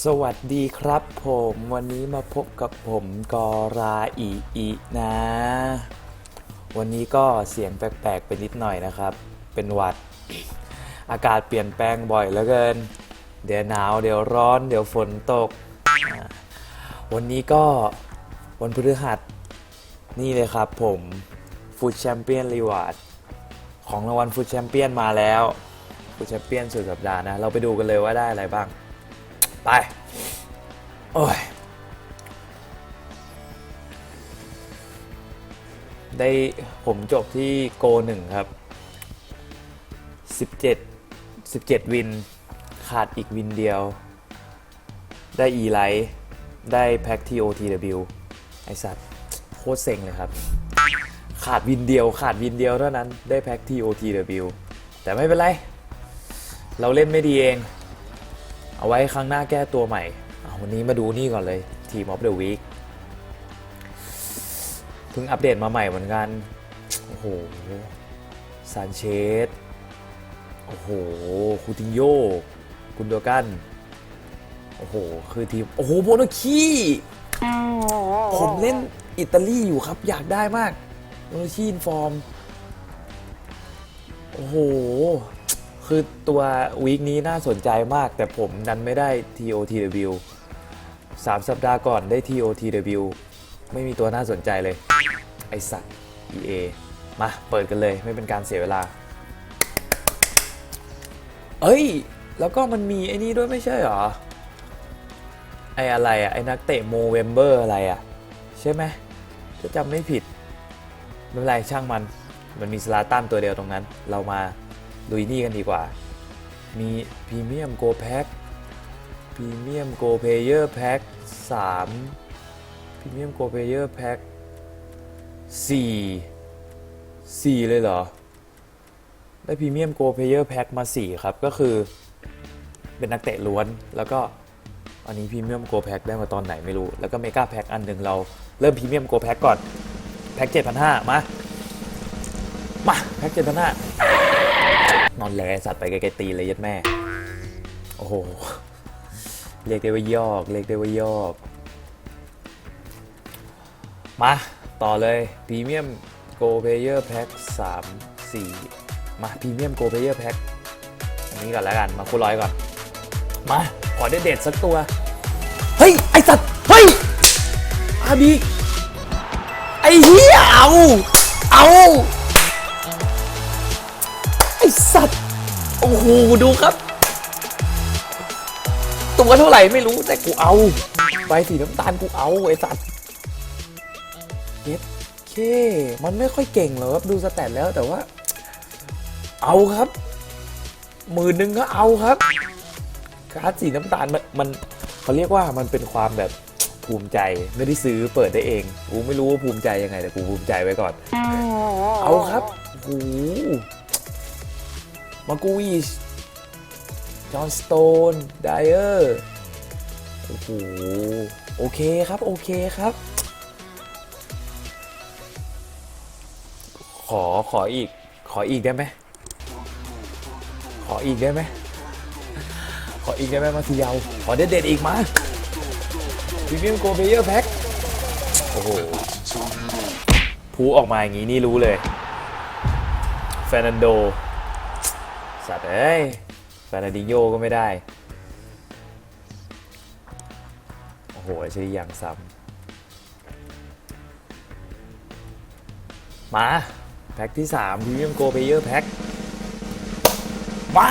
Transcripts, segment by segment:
สวัสดีครับผมวันนี้มาพบกับผมกอราอีอีนะ วันนี้ก็เสียงแปลกๆไปนิดหน่อยนะครับ เป็นหวัด อากาศเปลี่ยนแปลงบ่อยเหลือเกิน เดี๋ยวหนาวเดี๋ยวร้อน เดี๋ยวฝนตก วันนี้ก็วันพฤหัส นี่เลยครับผมฟูดแชมเปี้ยนรีวาร์ดของรางวัลฟูดแชมเปี้ยนมาแล้วฟูดแชมเปี้ยนสุดสัปดาห์นะ เราไปดูกันเลยว่าได้อะไรบ้าง ไป โอ้ย ได้ผมจบที่โกหนึ่งครับ 17 17 วิน ขาดอีกวินเดียว ได้ e l i ท์ได้แพ็ก TOTW ไอสัตว์โคตรเซ็งเลยครับ ขาดวินเดียว ขาดวินเดียวเท่านั้นได้แพ็ก TOTW แต่ไม่เป็นไร เราเล่นไม่ดีเอง เอาไว้ครั้งหน้าแก้ตัวใหม่เอาวันนี้มาดูนี่ก่อนเลยทีมออฟเดอะวีคเพิ่งอัปเดตมาใหม่เหมือนกัน โอ้โหซานเชสโอ้โห คูตินโยกุนโดกัน โอ้โห คือทีม โอ้โห โบนคีผมเล่นอิตาลีอยู่ครับ อยากได้มากโบนคีอินฟอร์ม โอ้โห คือตัววีคนี้น่าสนใจมาก แต่ผมดันไม่ได้ TOTW 3สัปดาห์ก่อนได้ TOTW ไม่มีตัวน่าสนใจเลย ไอสัตว์ EA มา เปิดกันเลยไม่เป็นการเสียเวลา เอ้ย แล้วก็มันมีไอ้นี่ด้วยไม่ใช่หรอ ไออะไรอะไอนักเตะโมเวมเบอร์อะไรอะใช่ไหมถ้าจำไม่ผิด ไม่เป็นไรช่างมัน มันมีสลาตันตัวเดียวตรงนั้น เรามา ลุยนี่กันดีกว่า มีพรีเมียมโกแพ็คพรีเมียมโกเพเยอร์แพ็คสามพรีเมียมโกเพเยอร์แพ็คสี่สี่เลยเหรอ ได้พรีเมียมโกเพเยอร์แพ็คมาสี่ครับ ก็คือเป็นนักเตะล้วนแล้วก็อันนี้พรีเมียมโกแพ็คได้มาตอนไหนไม่รู้ แล้วก็เมกาแพ็คอันหนึ่งเราเริ่มพรีเมียมโกแพ็คก่อน แพ็คเจ็ดพันห้ามา มา แพ็กเจ็ดพันห้า นอนแลสัตว์ไปไกลๆตีเลยยัดแม่ โอ้โห เรียกได้ว่ายอก เรียกได้ว่ายอก มา ต่อเลยพรีเมียมโกลเพเยอร์แพ็คสามสี่มาพรีเมียมโกลเพเยอร์แพ็คอันนี้ก่อนแล้วกัน มาคูร้อยก่อน มา ขอเด็ดๆสักตัว เฮ้ย ไอสัตว์ เฮ้ยอาบีไอเหี้ยเอา เอา ไอสัตว์ โอ้โห ดูครับ ตัวเท่าไหร่ไม่รู้แต่กูเอาใบสีน้ำตาลกูเอาไอสัตว์เย็ดเค มันไม่ค่อยเก่งหรอกครับดูสแตทแล้วแต่ว่า เอาครับหมื่นหนึ่งก็เอาครับการ์ดสีน้ำตาลมันมันเขาเรียกว่ามันเป็นความแบบภูมิใจไม่ได้ซื้อเปิดได้เองกูไม่รู้ว่าภูมิใจยังไงแต่กูภูมิใจไว้ก่อน เอาครับโอ้ มากูอีชจอห์นสโตนไดเออร์โอ้โหโอเคครับ โอเคครับ ขอขออีก ขออีกได้ไหมขออีกได้ไหมขออีกได้ไหมมาทีเยาวขอเด็ดเด็ดๆอีกมาพรีเมียมโกเบเยอร์แพ็คโอ้โหพูออกมาอย่างนี้นี่รู้เลยเฟรนันโด สัตว์เอ้ยเฟรนันดิโยก็ไม่ได้ โอ้โหใช่อย่างซ้ำมา แพ็คที่3 Premium Go Player Pack มา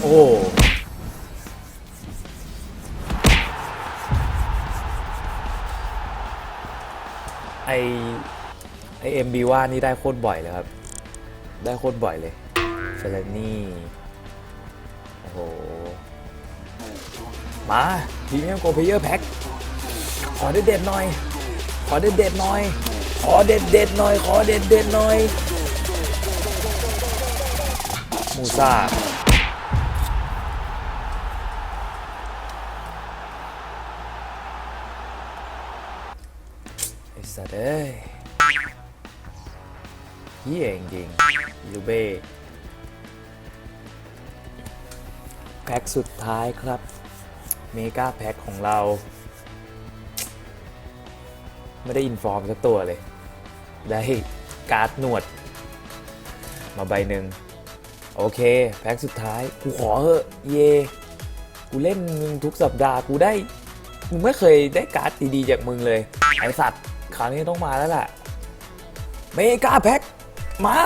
โอ้ไอไอเอ็มบีว่านี่ได้โคตรบ่อยเลยครับ ได้โคตรบ่อยเลยเฟลนี่ โอ้โห มาพรีเมียมโกเพเยอร์แพ็คขอเด็ดๆหน่อย ขอเด็ดๆหน่อย ขอเด็ดๆหน่อย ขอเด็ดๆหน่อย มูซาไอ้สัตว์เอ้ย ฮียจริงๆยูเบ้แพ็คสุดท้ายครับเมกาแพ็คของเรา ไม่ได้อินฟอร์มสักตัวเลย ได้การ์ดหนวด มาใบหนึ่งโอเค แพ็คสุดท้าย กูขอเถอะเย กูเล่นมึงทุกสัปดาห์กูได้ มึงไม่เคยได้การ์ดดีๆจากมึงเลย ไอสัตว์คราวนี้ต้องมาแล้วล่ะ เมกาแพ็ค มา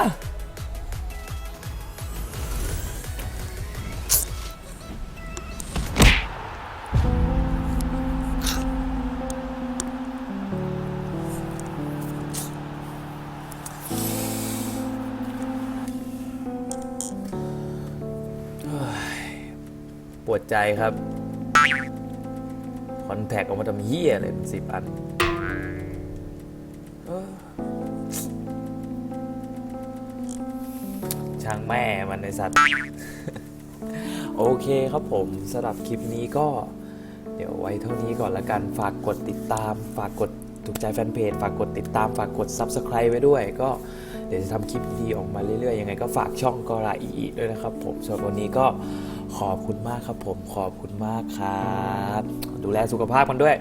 ปวดใจครับ คอนแทคออกมาทำเหี้ยเลยเป็นสิบอัน เออางแม่มันในสัตว์ โอเคครับผมสำหรับคลิปนี้ก็ เดี๋ยวไว้เท่านี้ก่อนละกัน ฝากกดติดตาม ฝากกดถูกใจแฟนเพจ ฝากกดติดตาม ฝากกด Subscribe ไว้ด้วย ก็เดี๋ยวจะทำคลิปดีๆออกมาเรื่อยๆ ยังไงก็ฝากช่องกอราอีอีด้วยนะครับผมสำหรับวันนี้ก็ขอบคุณมากครับผม ขอบคุณมากครับ ดูแลสุขภาพกันด้วย